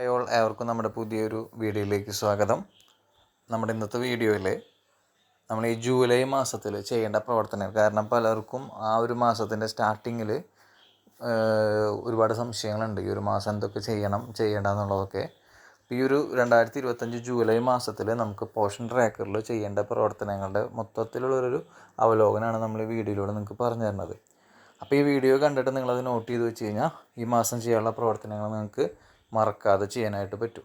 അയോൾ ഏവർക്കും നമ്മുടെ പുതിയൊരു വീഡിയോയിലേക്ക് സ്വാഗതം. നമ്മുടെ ഇന്നത്തെ വീഡിയോയിൽ നമ്മൾ ഈ ജൂലൈ മാസത്തിൽ ചെയ്യേണ്ട പ്രവർത്തനങ്ങൾ കാരണം പലർക്കും ആ ഒരു മാസത്തിന്റെ സ്റ്റാർട്ടിങ്ങിൽ ഒരുപാട് സംശയങ്ങളുണ്ട്. ഈ ഒരു മാസം എന്തൊക്കെ ചെയ്യണം ചെയ്യേണ്ട എന്നുള്ളതൊക്കെ ഈ ഒരു രണ്ടായിരത്തി ഇരുപത്തഞ്ച് ജൂലൈ മാസത്തിൽ നമുക്ക് പോഷൻ ട്രാക്കറിൽ ചെയ്യേണ്ട പ്രവർത്തനങ്ങളുടെ മൊത്തത്തിലുള്ളൊരു അവലോകനമാണ് നമ്മൾ ഈ വീഡിയോയിലൂടെ നിങ്ങൾക്ക് പറഞ്ഞു തരുന്നത്. അപ്പോൾ ഈ വീഡിയോ കണ്ടിട്ട് നിങ്ങളത് നോട്ട് ചെയ്ത് വെച്ച് കഴിഞ്ഞാൽ ഈ മാസം ചെയ്യാനുള്ള പ്രവർത്തനങ്ങൾ നിങ്ങൾക്ക് മറക്കാതെ ചെയ്യാനായിട്ട് പറ്റും.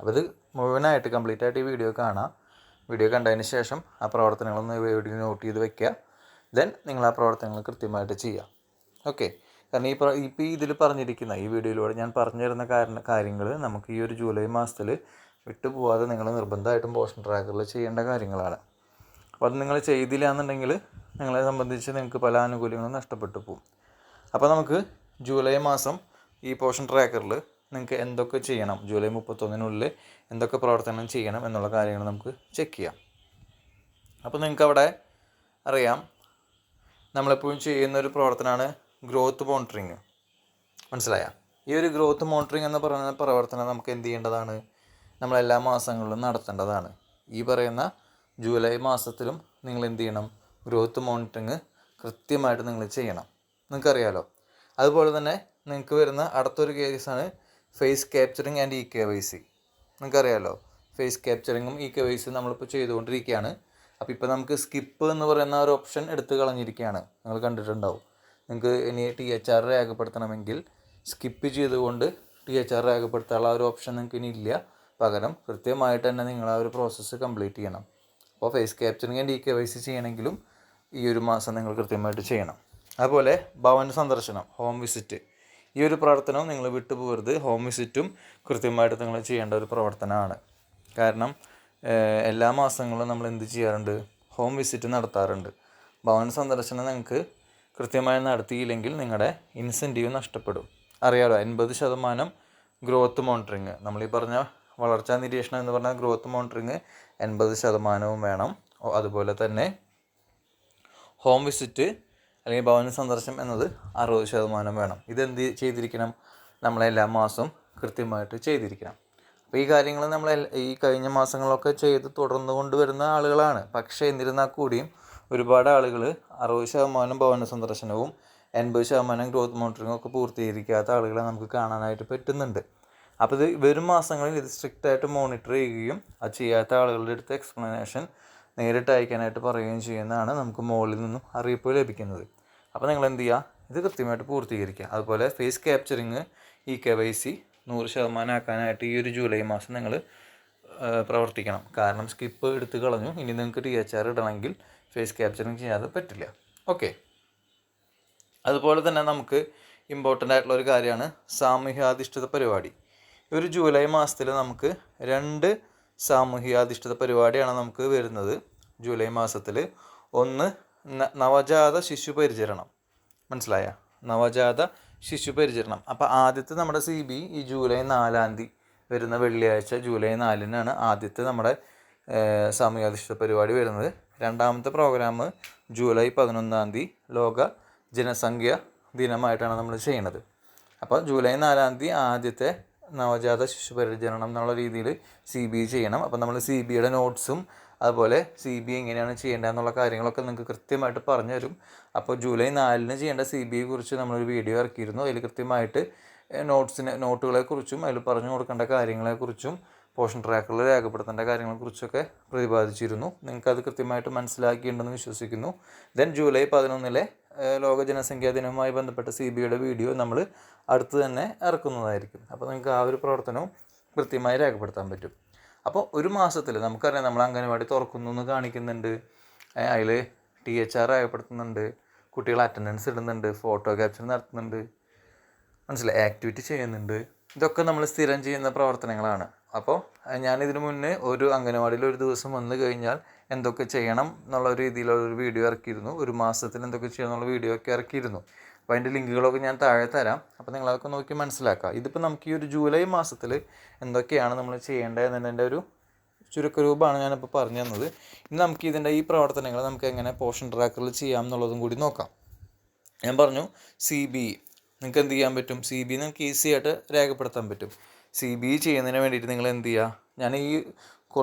അപ്പോൾ ഇത് മുഴുവനായിട്ട് കംപ്ലീറ്റ് ആയിട്ട് ഈ വീഡിയോ കാണാം. വീഡിയോ കണ്ടതിന് ശേഷം ആ പ്രവർത്തനങ്ങളൊന്ന് വീഡിയോ നോട്ട് ചെയ്ത് വെക്കുക. ദെൻ നിങ്ങൾ ആ പ്രവർത്തനങ്ങൾ കൃത്യമായിട്ട് ചെയ്യുക. ഓക്കെ കാരണം ഈ ഇപ്പോൾ ഇതിൽ പറഞ്ഞിരിക്കുന്ന ഈ വീഡിയോയിലൂടെ ഞാൻ പറഞ്ഞു തരുന്ന കാരണ കാര്യങ്ങൾ നമുക്ക് ഈ ഒരു ജൂലൈ മാസത്തിൽ വിട്ടുപോകാതെ നിങ്ങൾ നിർബന്ധമായിട്ടും പോഷൻ ട്രാക്കറിൽ ചെയ്യേണ്ട കാര്യങ്ങളാണ്. അപ്പോൾ അത് നിങ്ങൾ ചെയ്തില്ല എന്നുണ്ടെങ്കിൽ നിങ്ങളെ സംബന്ധിച്ച് നിങ്ങൾക്ക് പല ആനുകൂല്യങ്ങളും നഷ്ടപ്പെട്ടു പോകും. അപ്പോൾ നമുക്ക് ജൂലൈ മാസം ഈ പോഷൻ ട്രാക്കറിൽ നിങ്ങൾക്ക് എന്തൊക്കെ ചെയ്യണം? ജൂലൈ മുപ്പത്തൊന്നിനുള്ളിൽ എന്തൊക്കെ പ്രവർത്തനം ചെയ്യണം എന്നുള്ള കാര്യങ്ങൾ നമുക്ക് ചെക്ക് ചെയ്യാം. അപ്പോൾ നിങ്ങൾക്ക് അവിടെ അറിയാം നമ്മളെപ്പോഴും ചെയ്യുന്ന ഒരു പ്രവർത്തനമാണ് ഗ്രോത്ത് മോണിറ്ററിങ് മനസ്സിലായ? ഈ ഒരു ഗ്രോത്ത് മോണിറ്ററിങ് എന്ന് പറയുന്ന പ്രവർത്തനം നമുക്ക് എന്ത് ചെയ്യേണ്ടതാണ്? നമ്മൾ എല്ലാ മാസങ്ങളിലും നടത്തേണ്ടതാണ്. ഈ പറയുന്ന ജൂലൈ മാസത്തിലും നിങ്ങൾ എന്ത് ചെയ്യണം? ഗ്രോത്ത് മോണിറ്ററിങ് കൃത്യമായിട്ട് നിങ്ങൾ ചെയ്യണം. നിങ്ങൾക്കറിയാലോ? അതുപോലെ തന്നെ നിങ്ങൾക്ക് വരുന്ന അടുത്തൊരു കേസാണ് face capturing and E K Y C നിങ്ങൾക്കറിയാമല്ലോ ഫേസ് ക്യാപ്ചറിങ്ങും ഇ കെ വൈ സി നമ്മളിപ്പോൾ ചെയ്തുകൊണ്ടിരിക്കുകയാണ്. അപ്പോൾ ഇപ്പോൾ നമുക്ക് സ്കിപ്പ് എന്ന് പറയുന്ന ഒരു ഓപ്ഷൻ എടുത്തു കളഞ്ഞിരിക്കുകയാണ്. നിങ്ങൾ കണ്ടിട്ടുണ്ടാവും. നിങ്ങൾക്ക് ഇനി ടി എച്ച് ആർ രേഖപ്പെടുത്തണമെങ്കിൽ സ്കിപ്പ് ചെയ്തുകൊണ്ട് ടി എച്ച് ആർ രേഖപ്പെടുത്താനുള്ള ഒരു ഓപ്ഷൻ നിങ്ങൾക്ക് ഇനി ഇല്ല. പകരം കൃത്യമായിട്ട് തന്നെ നിങ്ങൾ ആ ഒരു പ്രോസസ്സ് കംപ്ലീറ്റ് ചെയ്യണം. അപ്പോൾ face capturing and E K Y C ചെയ്യണമെങ്കിലും ഈ ഒരു മാസം നിങ്ങൾ കൃത്യമായിട്ട് ചെയ്യണം. അതുപോലെ ഭവന സന്ദർശനം ഹോം വിസിറ്റ് ഈ ഒരു പ്രവർത്തനവും നിങ്ങൾ വിട്ടുപോകരുത്. ഹോം വിസിറ്റും കൃത്യമായിട്ട് നിങ്ങൾ ചെയ്യേണ്ട ഒരു പ്രവർത്തനമാണ്. കാരണം എല്ലാ മാസങ്ങളും നമ്മൾ എന്ത് ചെയ്യാറുണ്ട്? ഹോം വിസിറ്റ് നടത്താറുണ്ട്. ഭവന സന്ദർശനം നിങ്ങൾക്ക് കൃത്യമായി നടത്തിയില്ലെങ്കിൽ നിങ്ങളുടെ ഇൻസെന്റീവ് നഷ്ടപ്പെടും. അറിയാലോ എൺപത് ശതമാനം ഗ്രോത്ത് മോണിറ്ററിങ് നമ്മളീ പറഞ്ഞ വളർച്ചാ നിരീക്ഷണം എന്ന് പറഞ്ഞാൽ ഗ്രോത്ത് മോണിറ്ററിങ് എൺപത് ശതമാനവും വേണം. അതുപോലെ തന്നെ ഹോം വിസിറ്റ് അല്ലെങ്കിൽ ഭവന സന്ദർശനം എന്നത് അറുപത് ശതമാനം വേണം. ഇതെന്ത് ചെയ്തിരിക്കണം? നമ്മളെല്ലാ മാസവും കൃത്യമായിട്ട് ചെയ്തിരിക്കണം. അപ്പോൾ ഈ കാര്യങ്ങൾ നമ്മൾ ഈ കഴിഞ്ഞ മാസങ്ങളൊക്കെ ചെയ്ത് തുടർന്നു കൊണ്ടുവരുന്ന ആളുകളാണ്. പക്ഷേ എന്നിരുന്നാൽ കൂടിയും ഒരുപാട് ആളുകൾ അറുപത് ശതമാനം ഭവന സന്ദർശനവും എൺപത് ശതമാനം ഗ്രോത്ത് മോണിറ്ററിങ്ങും ഒക്കെ പൂർത്തീകരിക്കാത്ത ആളുകളെ നമുക്ക് കാണാനായിട്ട് പറ്റുന്നുണ്ട്. അപ്പോൾ ഇത് വരും മാസങ്ങളിൽ ഇത് സ്ട്രിക്റ്റ് ആയിട്ട് മോണിറ്റർ ചെയ്യുകയും അത് ചെയ്യാത്ത ആളുകളുടെ അടുത്ത് എക്സ്പ്ലനേഷൻ നേരിട്ട് അയക്കാനായിട്ട് പറയുകയും ചെയ്യുന്നതാണ് നമുക്ക് മുകളിൽ നിന്നും അറിയിപ്പ് ലഭിക്കുന്നത്. അപ്പോൾ നിങ്ങൾ എന്ത് ചെയ്യുക ഇത് കൃത്യമായിട്ട് പൂർത്തീകരിക്കുക. അതുപോലെ face capturing E K Y C നൂറ് ശതമാനം ആക്കാനായിട്ട് ഈ ഒരു ജൂലൈ മാസം നിങ്ങൾ പ്രവർത്തിക്കണം. കാരണം സ്കിപ്പ് എടുത്ത് കളഞ്ഞു. ഇനി നിങ്ങൾക്ക് ടി എച്ച് ആർ ഇടണമെങ്കിൽ ഫേസ് ക്യാപ്ചറിങ് ചെയ്യാതെ പറ്റില്ല. ഓക്കെ അതുപോലെ തന്നെ നമുക്ക് ഇമ്പോർട്ടന്റ് ആയിട്ടുള്ള ഒരു കാര്യമാണ് സാമൂഹ്യാധിഷ്ഠിത പരിപാടി. ഒരു ജൂലൈ മാസത്തിൽ നമുക്ക് രണ്ട് സാമൂഹ്യാധിഷ്ഠിത പരിപാടിയാണ് നമുക്ക് വരുന്നത്. ജൂലൈ മാസത്തിൽ ഒന്ന് നവജാത ശിശു പരിചരണം മനസ്സിലായ? നവജാത ശിശു പരിചരണം അപ്പോൾ ആദ്യത്തെ നമ്മുടെ സി ബി ഈ ജൂലൈ നാലാം തീയതി വരുന്ന വെള്ളിയാഴ്ച ജൂലൈ നാലിനാണ് ആദ്യത്തെ നമ്മുടെ ഏഹ്, സാമൂഹ്യാധിഷ്ഠിത പരിപാടി വരുന്നത്. രണ്ടാമത്തെ പ്രോഗ്രാം ജൂലൈ പതിനൊന്നാം തീയതി ലോക ജനസംഖ്യ ദിനമായിട്ടാണ് നമ്മൾ ചെയ്യുന്നത്. അപ്പോൾ ജൂലൈ നാലാം തീയതി ആദ്യത്തെ നവജാത ശിശു പരിചരണം എന്നുള്ള രീതിയിൽ സി ബി ചെയ്യണം. അപ്പോൾ നമ്മൾ സി ബിയുടെ നോട്ട്സും അതുപോലെ സി ബി എങ്ങനെയാണ് ചെയ്യേണ്ടതെന്നുള്ള കാര്യങ്ങളൊക്കെ നിങ്ങൾക്ക് കൃത്യമായിട്ട് പറഞ്ഞു തരും അപ്പോൾ ജൂലൈ നാലിന് ചെയ്യേണ്ട സി ബി കുറിച്ച് നമ്മളൊരു വീഡിയോ ഇറക്കിയിരുന്നു. അതിൽ കൃത്യമായിട്ട് നോട്ട്സിനെ നോട്ടുകളെ കുറിച്ചും അതിൽ പറഞ്ഞു കൊടുക്കേണ്ട കാര്യങ്ങളെക്കുറിച്ചും പോഷൻ ട്രാക്കറിൽ രേഖപ്പെടുത്തേണ്ട കാര്യങ്ങളെക്കുറിച്ചൊക്കെ പ്രതിപാദിച്ചിരുന്നു. നിങ്ങൾക്ക് അത് കൃത്യമായിട്ട് മനസ്സിലാക്കിയിട്ടുണ്ടെന്ന് വിശ്വസിക്കുന്നു. ദെൻ ജൂലൈ പതിനൊന്നിലെ ലോക ജനസംഖ്യാ ദിനവുമായി ബന്ധപ്പെട്ട സി ബിയുടെ വീഡിയോ നമ്മൾ അടുത്ത് തന്നെ ഇറക്കുന്നതായിരിക്കും. അപ്പോൾ നിങ്ങൾക്ക് ആ ഒരു പ്രവർത്തനവും കൃത്യമായി രേഖപ്പെടുത്താൻ പറ്റും. അപ്പോൾ ഒരു മാസത്തിൽ നമുക്കറിയാം നമ്മൾ അംഗനവാടി തുറക്കുന്നു എന്ന് കാണിക്കുന്നുണ്ട്. അതിൽ ടി എച്ച് ആർ രേഖപ്പെടുത്തുന്നുണ്ട്. കുട്ടികൾ അറ്റൻഡൻസ് ഇടുന്നുണ്ട്. ഫോട്ടോ ക്യാപ്ചർ നടത്തുന്നുണ്ട്. മനസ്സിലായി? ആക്ടിവിറ്റി ചെയ്യുന്നുണ്ട്. ഇതൊക്കെ നമ്മൾ സ്ഥിരം ചെയ്യുന്ന പ്രവർത്തനങ്ങളാണ്. അപ്പോൾ ഞാനിതിനു മുന്നേ ഒരു അംഗനവാടിയിൽ ഒരു ദിവസം വന്നു കഴിഞ്ഞാൽ എന്തൊക്കെ ചെയ്യണം എന്നുള്ള രീതിയിലുള്ള ഒരു വീഡിയോ ഇറക്കിയിരുന്നു. ഒരു മാസത്തിൽ എന്തൊക്കെ ചെയ്യണം എന്നുള്ള വീഡിയോ ഒക്കെ ഇറക്കിയിരുന്നു. അപ്പോൾ അതിന്റെ ലിങ്കുകളൊക്കെ ഞാൻ താഴെ തരാം. അപ്പോൾ നിങ്ങളതൊക്കെ നോക്കി മനസ്സിലാക്കുക ഇതിപ്പോൾ നമുക്ക് ഈ ഒരു ജൂലൈ മാസത്തിൽ എന്തൊക്കെയാണ് നമ്മൾ ചെയ്യേണ്ടത് എന്നതിന്റെ ഒരു ചുരുക്കരൂപമാണ് ഞാനിപ്പോൾ പറഞ്ഞു തന്നത്. ഇനി നമുക്ക് ഇതിന്റെ ഈ പ്രവർത്തനങ്ങൾ നമുക്ക് എങ്ങനെ പോഷൻ ട്രാക്കറിൽ ചെയ്യാം എന്നുള്ളതും കൂടി നോക്കാം. ഞാൻ പറഞ്ഞു സി ബി നിങ്ങൾക്ക് എന്ത് ചെയ്യാൻ പറ്റും? സി ബി നിങ്ങൾക്ക് ഈസി ആയിട്ട് രേഖപ്പെടുത്താൻ പറ്റും. സി ബി ചെയ്യുന്നതിന് വേണ്ടിയിട്ട് നിങ്ങൾ എന്ത് ചെയ്യുക ഞാൻ ഈ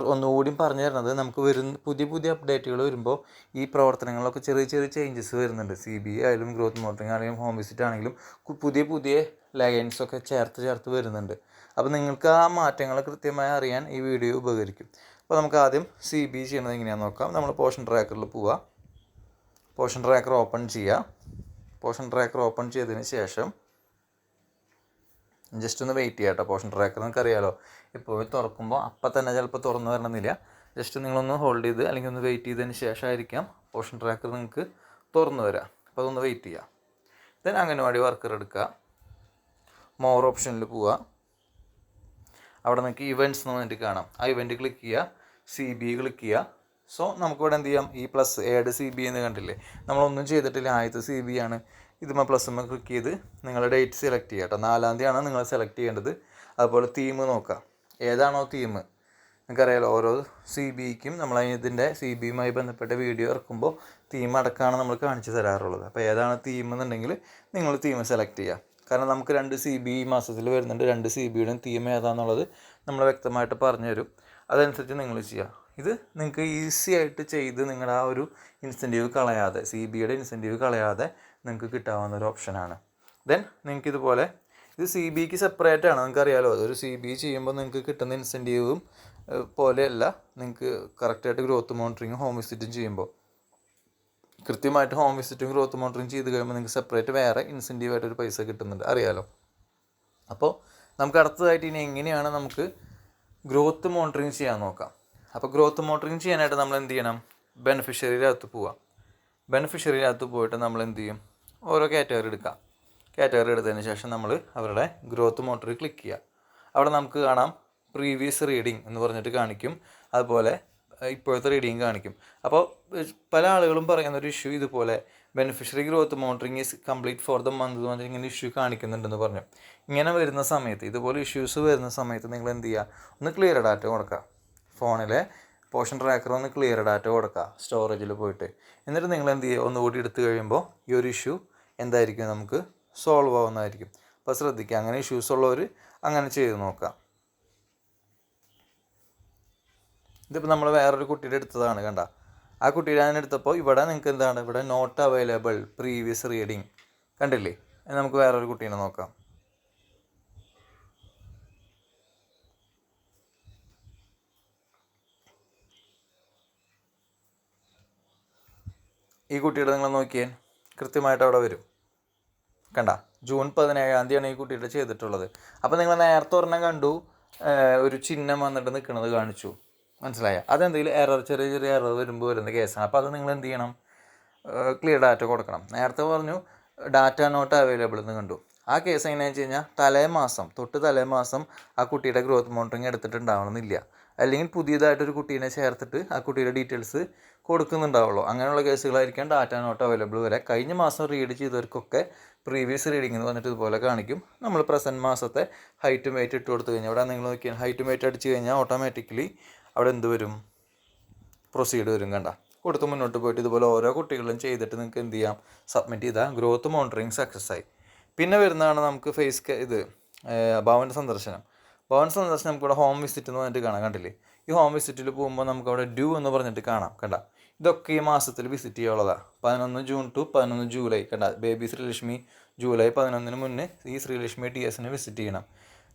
ഒന്നുകൂടി പറഞ്ഞു തരുന്നത് നമുക്ക് വരുന്ന പുതിയ പുതിയ അപ്ഡേറ്റുകൾ വരുമ്പോൾ ഈ പ്രവർത്തനങ്ങളൊക്കെ ചെറിയ ചെറിയ ചേഞ്ചസ് വരുന്നുണ്ട്. സി ബി ആയാലും ഗ്രോത്ത് മോണിറ്ററിംഗ് ആണെങ്കിലും ഹോം വിസിറ്റ് ആണെങ്കിലും പുതിയ പുതിയ ലൈൻസൊക്കെ ചേർത്ത് ചേർത്ത് വരുന്നുണ്ട്. അപ്പോൾ നിങ്ങൾക്ക് ആ മാറ്റങ്ങൾ കൃത്യമായി അറിയാൻ ഈ വീഡിയോ ഉപകരിക്കും. അപ്പോൾ നമുക്ക് ആദ്യം സി ബി ചെയ്യണത് എങ്ങനെയാണെന്ന് നോക്കാം. നമ്മൾ പോഷൻ ട്രാക്കറിൽ പോവുക പോഷൻ ട്രാക്കർ ഓപ്പൺ ചെയ്യുക പോഷൻ ട്രാക്കർ ഓപ്പൺ ചെയ്തതിന് ശേഷം ജസ്റ്റ് ഒന്ന് വെയിറ്റ് ചെയ്യാം കേട്ടോ പോഷൻ ട്രാക്കർ നിങ്ങൾക്ക് അറിയാലോ ഇപ്പോൾ തുറക്കുമ്പോൾ അപ്പം തന്നെ ചിലപ്പോൾ തുറന്നു വരണമെന്നില്ല. ജസ്റ്റ് നിങ്ങളൊന്ന് ഹോൾഡ് ചെയ്ത് അല്ലെങ്കിൽ ഒന്ന് വെയിറ്റ് ചെയ്തതിന് ശേഷമായിരിക്കാം പോഷൻ ട്രാക്കർ നിങ്ങൾക്ക് തുറന്നു വരാം. അപ്പോൾ അതൊന്ന് വെയിറ്റ് ചെയ്യാം. ദെൻ അംഗനവാടി വർക്കർ എടുക്കുക. മോർ ഓപ്ഷനിൽ പോവുക അവിടെ നിങ്ങൾക്ക് ഇവന്റ്സ് എന്ന് പറഞ്ഞിട്ട് കാണാം. ആ ഇവന്റ് ക്ലിക്ക് ചെയ്യുക സി ബി ക്ലിക്ക് ചെയ്യുക സോ നമുക്കിവിടെ എന്ത് ചെയ്യാം? ഈ പ്ലസ് ഏഡ് സി ബി എന്ന് കണ്ടില്ലേ? നമ്മളൊന്നും ചെയ്തിട്ടില്ല. ആദ്യത്തെ സി ബി ആണ്. പ്ലസ് പ്ലസ്സുമ്മ ക്ലിക്ക് ചെയ്ത് നിങ്ങളുടെ ഡേറ്റ് സെലക്ട് ചെയ്യുക കേട്ടോ നാലാം തീയതിയാണ് നിങ്ങൾ സെലക്ട് ചെയ്യേണ്ടത്. അതുപോലെ തീം നോക്കുക ഏതാണോ തീം നിങ്ങൾക്കറിയാലോ ഓരോ സി ബിക്കും നമ്മൾ ഇതിന്റെ സി ബിയുമായി ബന്ധപ്പെട്ട വീഡിയോ ഇറക്കുമ്പോൾ തീം അടക്കമാണ് നമ്മൾ കാണിച്ചു തരാറുള്ളത്. അപ്പോൾ ഏതാണ് തീം എന്നുണ്ടെങ്കിൽ നിങ്ങൾ തീം സെലക്ട് ചെയ്യുക കാരണം നമുക്ക് രണ്ട് സി ബി ഈ മാസത്തിൽ വരുന്നുണ്ട്. രണ്ട് സി ബിയുടെയും തീം ഏതാണെന്നുള്ളത് നമ്മൾ വ്യക്തമായിട്ട് പറഞ്ഞു തരും അതനുസരിച്ച് നിങ്ങൾ ചെയ്യുക ഇത് നിങ്ങൾക്ക് ഈസി ആയിട്ട് ചെയ്ത് നിങ്ങളുടെ ആ ഒരു ഇൻസെന്റീവ് കളയാതെ സി ബിയുടെ ഇൻസെന്റീവ് കളയാതെ നിങ്ങൾക്ക് കിട്ടാവുന്ന ഒരു ഓപ്ഷനാണ് ദെൻ നിങ്ങൾക്ക് ഇതുപോലെ ഇത് സി ബിക്ക് സെപ്പറേറ്റ് ആണ് നിങ്ങൾക്ക് അറിയാലോ ഒരു സി ബി ചെയ്യുമ്പോൾ നിങ്ങൾക്ക് കിട്ടുന്ന ഇൻസെന്റീവും പോലെയല്ല നിങ്ങൾക്ക് കറക്റ്റായിട്ട് ഗ്രോത്ത് മോണിറ്ററിങ്ങും ഹോം വിസിറ്റും ചെയ്യുമ്പോൾ കൃത്യമായിട്ട് ഹോം വിസിറ്റും ഗ്രോത്ത് മോണിറ്ററിങ് ചെയ്ത് കഴിയുമ്പോൾ നിങ്ങൾക്ക് സെപ്പറേറ്റ് വേറെ ഇൻസെന്റീവ് ആയിട്ടൊരു പൈസ കിട്ടുന്നുണ്ട്. അറിയാലോ? അപ്പോൾ നമുക്ക് അടുത്തതായിട്ട് ഇനി എങ്ങനെയാണ് നമുക്ക് ഗ്രോത്ത് മോണിറ്ററിങ് ചെയ്യാൻ നോക്കാം. അപ്പോൾ ഗ്രോത്ത് മോണിറ്ററിങ് ചെയ്യാനായിട്ട് നമ്മൾ എന്ത് ചെയ്യണം? ബെനിഫിഷ്യറിയിലകത്ത് പോവാം. ബെനിഫിഷ്യറിയിലകത്ത് പോയിട്ട് നമ്മൾ എന്ത് ചെയ്യും? ഓരോ കാറ്റഗറി എടുക്കാം. കാറ്റഗറി എടുത്തതിന് ശേഷം നമ്മൾ അവരുടെ ഗ്രോത്ത് മോട്ടറിൽ ക്ലിക്ക് ചെയ്യുക അവിടെ നമുക്ക് കാണാം പ്രീവിയസ് റീഡിംഗ് എന്ന് പറഞ്ഞിട്ട് കാണിക്കും. അതുപോലെ ഇപ്പോഴത്തെ റീഡിങ് കാണിക്കും. അപ്പോൾ പല ആളുകളും പറയുന്ന ഒരു ഇഷ്യൂ ഇതുപോലെ beneficiary growth monitoring is complete for the month എന്ന് ഇങ്ങനെ ഇഷ്യൂ കാണിക്കുന്നുണ്ടെന്ന് പറഞ്ഞു. ഇങ്ങനെ വരുന്ന സമയത്ത് ഇതുപോലെ ഇഷ്യൂസ് വരുന്ന സമയത്ത് നിങ്ങൾ എന്ത് ചെയ്യുക ഒന്ന് ക്ലിയർ ഡാറ്റ കൊടുക്കുക ഫോണിലെ പോഷൻ ട്രാക്കർ ഒന്ന് ക്ലിയർ ഡാറ്റ കൊടുക്കുക സ്റ്റോറേജിൽ പോയിട്ട്. എന്നിട്ട് നിങ്ങൾ എന്ത് ചെയ്യുക ഒന്നുകൂടി എടുത്തു കഴിയുമ്പോൾ ഈ ഒരു ഇഷ്യൂ എന്തായിരിക്കും? നമുക്ക് സോൾവ് ആവുന്നതായിരിക്കും. അപ്പോൾ ശ്രദ്ധിക്കുക അങ്ങനെ ഇഷ്യൂസ് ഉള്ളവർ അങ്ങനെ ചെയ്ത് നോക്കാം. ഇതിപ്പോൾ നമ്മൾ വേറൊരു കുട്ടിയുടെ എടുത്തതാണ് കണ്ട? ആ കുട്ടിയുടെ ഞാൻ എടുത്തപ്പോൾ ഇവിടെ നിങ്ങൾക്ക് എന്താണ്? ഇവിടെ നോട്ട് അവൈലബിൾ പ്രീവിയസ് റീഡിങ് കണ്ടില്ലേ? നമുക്ക് വേറൊരു കുട്ടീനെ നോക്കാം. ഈ കുട്ടിയുടെ നിങ്ങൾ നോക്കിയേ. കൃത്യമായിട്ട് അവിടെ വരും. കണ്ട? ജൂൺ പതിനേഴാം തീയതിയാണ് ഈ കുട്ടിയുടെ ചെയ്തിട്ടുള്ളത്. അപ്പോൾ നിങ്ങൾ നേരത്തെ ഒരെണ്ണം കണ്ടു. ഒരു ചിഹ്നം വന്നിട്ട് നിൽക്കുന്നത് കാണിച്ചു. മനസ്സിലായ? അതെന്തെങ്കിലും എറർ ചെറിയ ചെറിയ എറർ വരുമ്പോൾ വരുന്ന കേസാണ് അപ്പോൾ അത് നിങ്ങൾ എന്ത് ചെയ്യണം? ക്ലിയർ ഡാറ്റ കൊടുക്കണം. നേരത്തെ പറഞ്ഞു ഡാറ്റ നോട്ട് അവൈലബിൾ എന്ന് കണ്ടു. ആ കേസ് എങ്ങനെയാണെന്ന് വെച്ച് കഴിഞ്ഞാൽ തലേ മാസം തൊട്ട് തലേ മാസം ആ കുട്ടിയുടെ ഗ്രോത്ത് മോണിറ്ററിങ് എടുത്തിട്ടുണ്ടാവണമെന്നില്ല. അല്ലെങ്കിൽ പുതിയതായിട്ടൊരു കുട്ടീനെ ചേർത്തിട്ട് ആ കുട്ടിയുടെ ഡീറ്റെയിൽസ് കൊടുക്കുന്നുണ്ടാവുള്ളൂ. അങ്ങനെയുള്ള കേസുകളായിരിക്കാം ഡാറ്റ നോട്ട് അവൈലബിൾ വരെ. കഴിഞ്ഞ മാസം റീഡ് ചെയ്തവർക്കൊക്കെ പ്രീവിയസ് റീഡിംഗ് എന്ന് പറഞ്ഞിട്ട് ഇതുപോലെ കാണിക്കും. നമ്മൾ പ്രസന്റ് മാസത്തെ ഹൈറ്റും വെയിറ്റ് ഇട്ട് കൊടുത്തു കഴിഞ്ഞാൽ അവിടെ നിങ്ങൾ നോക്കിയാൽ ഹൈറ്റും വെയിറ്റ് അടിച്ച് കഴിഞ്ഞാൽ ഓട്ടോമാറ്റിക്കലി അവിടെ എന്ത് വരും? പ്രൊസീഡ് വരും കണ്ട. കൊടുത്ത് മുന്നോട്ട് പോയിട്ട് ഇതുപോലെ ഓരോ കുട്ടികളും ചെയ്തിട്ട് നിങ്ങൾക്ക് എന്ത് ചെയ്യാം? സബ്മിറ്റ് ചെയ്താൽ ഗ്രോത്ത് മോണിറ്ററിങ് സക്സസ് ആയി. പിന്നെ വരുന്നതാണ് നമുക്ക് ഫേസ് ഇത് ഭവൻ സന്ദർശനം. ഭവൻ സന്ദർശനം നമുക്കിവിടെ ഹോം വിസിറ്റ് എന്ന് പറഞ്ഞിട്ട് കാണാം കണ്ടില്ലേ? ഈ ഹോം വിസിറ്റിൽ പോകുമ്പോൾ നമുക്ക് അവിടെ ഡ്യൂ എന്ന് പറഞ്ഞിട്ട് കാണാം കണ്ട? ഇതൊക്കെ ഈ മാസത്തിൽ വിസിറ്റ് ചെയ്യാനുള്ളതാണ് പതിനൊന്ന് ജൂൺ ടു പതിനൊന്ന് ജൂലൈ കണ്ട? ബേബി ശ്രീലക്ഷ്മി ജൂലൈ പതിനൊന്നിന് മുന്നേ ഈ ശ്രീലക്ഷ്മി ടി എസിനെ വിസിറ്റ് ചെയ്യണം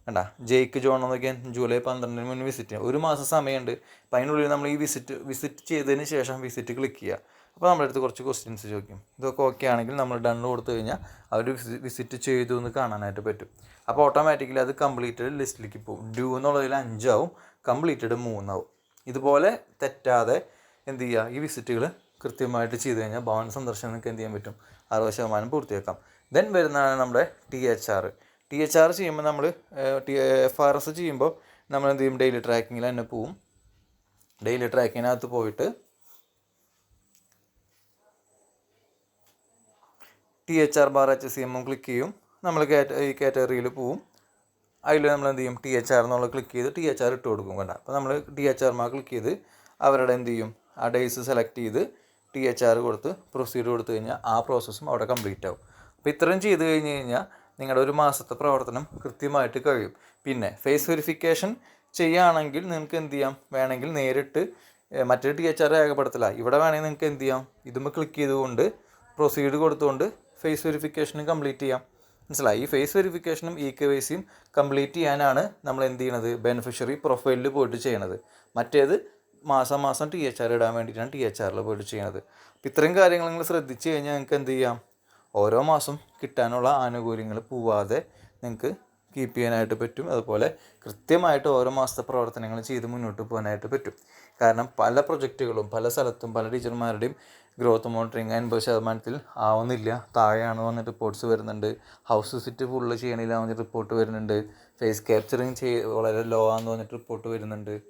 കണ്ട? ജെയ്ക്ക് ജോൺ എന്നൊക്കെ ജൂലൈ പന്ത്രണ്ടിന് മുന്നേ വിസിറ്റ് ചെയ്യാം ഒരു മാസം സമയമുണ്ട്. അപ്പം അതിനുള്ളിൽ നമ്മൾ ഈ വിസിറ്റ് വിസിറ്റ് ചെയ്തതിന് ശേഷം വിസിറ്റ് ക്ലിക്ക് ചെയ്യുക അപ്പോൾ നമ്മുടെ അടുത്ത് കുറച്ച് ക്വസ്റ്റ്യൻസ് ചോദിക്കും. ഇതൊക്കെ ഓക്കെ ആണെങ്കിൽ നമ്മൾ ഡൺ കൊടുത്തു കഴിഞ്ഞാൽ അവർ വിസിറ്റ് ചെയ്തു എന്ന് കാണാനായിട്ട് പറ്റും. അപ്പോൾ ഓട്ടോമാറ്റിക്കലി അത് കംപ്ലീറ്റഡ് ലിസ്റ്റിലേക്ക് പോകും. ഡ്യൂ എന്നുള്ളതിൽ അഞ്ചാവും കംപ്ലീറ്റഡ് മൂന്നാവും. ഇതുപോലെ തെറ്റാതെ എന്ത് ചെയ്യുക ഈ വിസിറ്റുകൾ കൃത്യമായിട്ട് ചെയ്തു കഴിഞ്ഞാൽ ഭവൻ സന്ദർശനം നിങ്ങൾക്ക് എന്ത് ചെയ്യാൻ പറ്റും? അറുപത് ശതമാനം പൂർത്തിയാക്കാം. ദെൻ വരുന്നതാണ് നമ്മുടെ T H R T H R ചെയ്യുമ്പോൾ നമ്മൾ ടി എഫ് ആർ എസ് ചെയ്യുമ്പോൾ നമ്മൾ എന്ത് ചെയ്യും? ഡെയിലി ട്രാക്കിങ്ങിൽ തന്നെ പോവും. ഡെയിലി ട്രാക്കിങ്ങിനകത്ത് പോയിട്ട് T H R bar H C എമ്മും ക്ലിക്ക് ചെയ്യും. നമ്മൾ ഈ കാറ്റഗറിയിൽ പോവും. അതിൽ നമ്മൾ എന്ത് ചെയ്യും? ടി എച്ച് ആർ എന്നുള്ളത് ക്ലിക്ക് ചെയ്ത് ടി എച്ച് ആർ ഇട്ട് കൊടുക്കും വേണ്ട അപ്പോൾ നമ്മൾ ടി എച്ച് ആർ മാർ ക്ലിക്ക് ചെയ്ത് അവരുടെ എന്ത് ചെയ്യും? ആ ഡേയ്സ് സെലക്ട് ചെയ്ത് ടി എച്ച് ആർ കൊടുത്ത് പ്രൊസീഡ് കൊടുത്തു കഴിഞ്ഞാൽ ആ പ്രോസസ്സും അവിടെ കംപ്ലീറ്റ് ആവും. അപ്പോൾ ഇത്രയും ചെയ്ത് കഴിഞ്ഞ് കഴിഞ്ഞാൽ നിങ്ങളുടെ ഒരു മാസത്തെ പ്രവർത്തനം കൃത്യമായിട്ട് കഴിയും. പിന്നെ ഫേസ് വെരിഫിക്കേഷൻ ചെയ്യുകയാണെങ്കിൽ നിങ്ങൾക്ക് എന്ത് ചെയ്യാം? വേണമെങ്കിൽ നേരിട്ട് മറ്റൊരു ടി എച്ച് ആർ രേഖപ്പെടുത്തില്ല ഇവിടെ വേണമെങ്കിൽ നിങ്ങൾക്ക് എന്ത് ചെയ്യാം? ഇതുമ്പോൾ ക്ലിക്ക് ചെയ്തുകൊണ്ട് പ്രൊസീഡ് കൊടുത്തുകൊണ്ട് ഫേസ് വെരിഫിക്കേഷനും കംപ്ലീറ്റ് ചെയ്യാം. മനസ്സിലായി? ഈ ഫേസ് വെരിഫിക്കേഷനും ഇ കെ വൈ സിയും കംപ്ലീറ്റ് ചെയ്യാനാണ് നമ്മൾ എന്ത് ചെയ്യണത്? ബെനിഫിഷ്യറി പ്രൊഫൈലിൽ പോയിട്ട് ചെയ്യണത്. മറ്റേത് മാസം മാസം ടി എച്ച് ആർ ഇടാൻ വേണ്ടിയിട്ടാണ് ടി എച്ച് ആറിൽ പോയിട്ട് ചെയ്യണത്. അപ്പം ഇത്രയും കാര്യങ്ങൾ നിങ്ങൾ ശ്രദ്ധിച്ച് കഴിഞ്ഞാൽ നിങ്ങൾക്ക് എന്ത് ചെയ്യാം? ഓരോ മാസം കിട്ടാനുള്ള ആനുകൂല്യങ്ങൾ പോവാതെ നിങ്ങൾക്ക് കീപ്പ് ചെയ്യാനായിട്ട് പറ്റും. അതുപോലെ കൃത്യമായിട്ട് ഓരോ മാസത്തെ പ്രവർത്തനങ്ങൾ ചെയ്ത് മുന്നോട്ട് പോകാനായിട്ട് പറ്റും. കാരണം പല പ്രൊജക്റ്റുകളും പല സ്ഥലത്തും പല ടീച്ചർമാരുടെയും ഗ്രോത്ത് മോണിറ്ററിങ് അൻപത് ശതമാനത്തിൽ ആവുന്നില്ല. താഴെയാണ് വന്നിട്ട് റിപ്പോർട്ട്സ് വരുന്നുണ്ട്. ഹൗസ് വിസിറ്റ് ഫുള്ള് ചെയ്യണില്ല വന്നിട്ട് റിപ്പോർട്ട് വരുന്നുണ്ട്. ഫേസ് ക്യാപ്ചറിങ് ചെയ് വളരെ ലോ ആണെന്ന് പറഞ്ഞിട്ട് റിപ്പോർട്ട് വരുന്നുണ്ട്.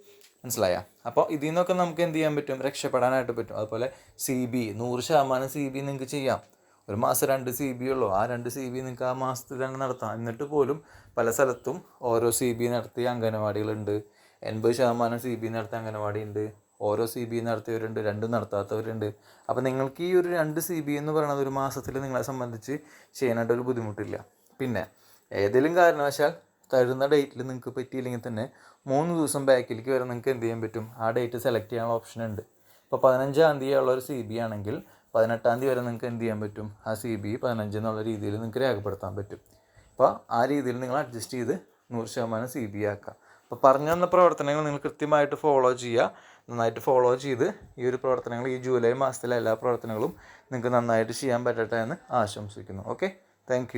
മനസ്സിലായ? അപ്പോൾ ഇതിൽ നിന്നൊക്കെ നമുക്ക് എന്ത് ചെയ്യാൻ പറ്റും? രക്ഷപ്പെടാനായിട്ട് പറ്റും. അതുപോലെ സി ബി നൂറ് ശതമാനം സി ബി നിങ്ങൾക്ക് ചെയ്യാം. ഒരു മാസം രണ്ട് സി ബി ഉള്ളൂ. ആ രണ്ട് സി ബി നിങ്ങൾക്ക് ആ മാസത്തിൽ തന്നെ നടത്താം. എന്നിട്ട് പോലും പല സ്ഥലത്തും ഓരോ സി ബി നടത്തിയ അംഗനവാടികളുണ്ട്. എൺപത് ശതമാനം സി ബി നടത്തിയ അംഗനവാടി ഉണ്ട് ഓരോ സി ബി നടത്തിയവരുണ്ട് രണ്ടും നടത്താത്തവരുണ്ട്. അപ്പോൾ നിങ്ങൾക്ക് ഈ ഒരു രണ്ട് സി ബി എന്ന് പറയുന്നത് ഒരു മാസത്തിൽ നിങ്ങളെ സംബന്ധിച്ച് ചെയ്യാനായിട്ട് ഒരു ബുദ്ധിമുട്ടില്ല. പിന്നെ ഏതെങ്കിലും കാരണവശാൽ തരുന്ന ഡേറ്റിൽ നിങ്ങൾക്ക് പറ്റിയില്ലെങ്കിൽ തന്നെ മൂന്ന് ദിവസം ബാക്കിലേക്ക് വരെ നിങ്ങൾക്ക് എന്ത് ചെയ്യാൻ പറ്റും? ആ ഡേറ്റ് സെലക്ട് ചെയ്യാനുള്ള ഓപ്ഷൻ ഉണ്ട്. ഇപ്പോൾ പതിനഞ്ചാം തീയതി ഉള്ള ഒരു സി ബി ആണെങ്കിൽ പതിനെട്ടാം തീയതി വരെ നിങ്ങൾക്ക് എന്ത് ചെയ്യാൻ പറ്റും? ആ സി ബി പതിനഞ്ച് എന്നുള്ള രീതിയിൽ നിങ്ങൾക്ക് രേഖപ്പെടുത്താൻ പറ്റും. അപ്പോൾ ആ രീതിയിൽ നിങ്ങൾ അഡ്ജസ്റ്റ് ചെയ്ത് നൂറ് ശതമാനം സി ബി ആക്കുക. അപ്പോൾ പറഞ്ഞു തന്ന പ്രവർത്തനങ്ങൾ നിങ്ങൾ കൃത്യമായിട്ട് ഫോളോ ചെയ്യുക. നന്നായിട്ട് ഫോളോ ചെയ്ത് ഈ ഒരു പ്രവർത്തനങ്ങൾ ഈ ജൂലൈ മാസത്തിലെ എല്ലാ പ്രവർത്തനങ്ങളും നിങ്ങൾക്ക് നന്നായിട്ട് ചെയ്യാൻ പറ്റട്ടെ എന്ന് ആശംസിക്കുന്നു. Okay thank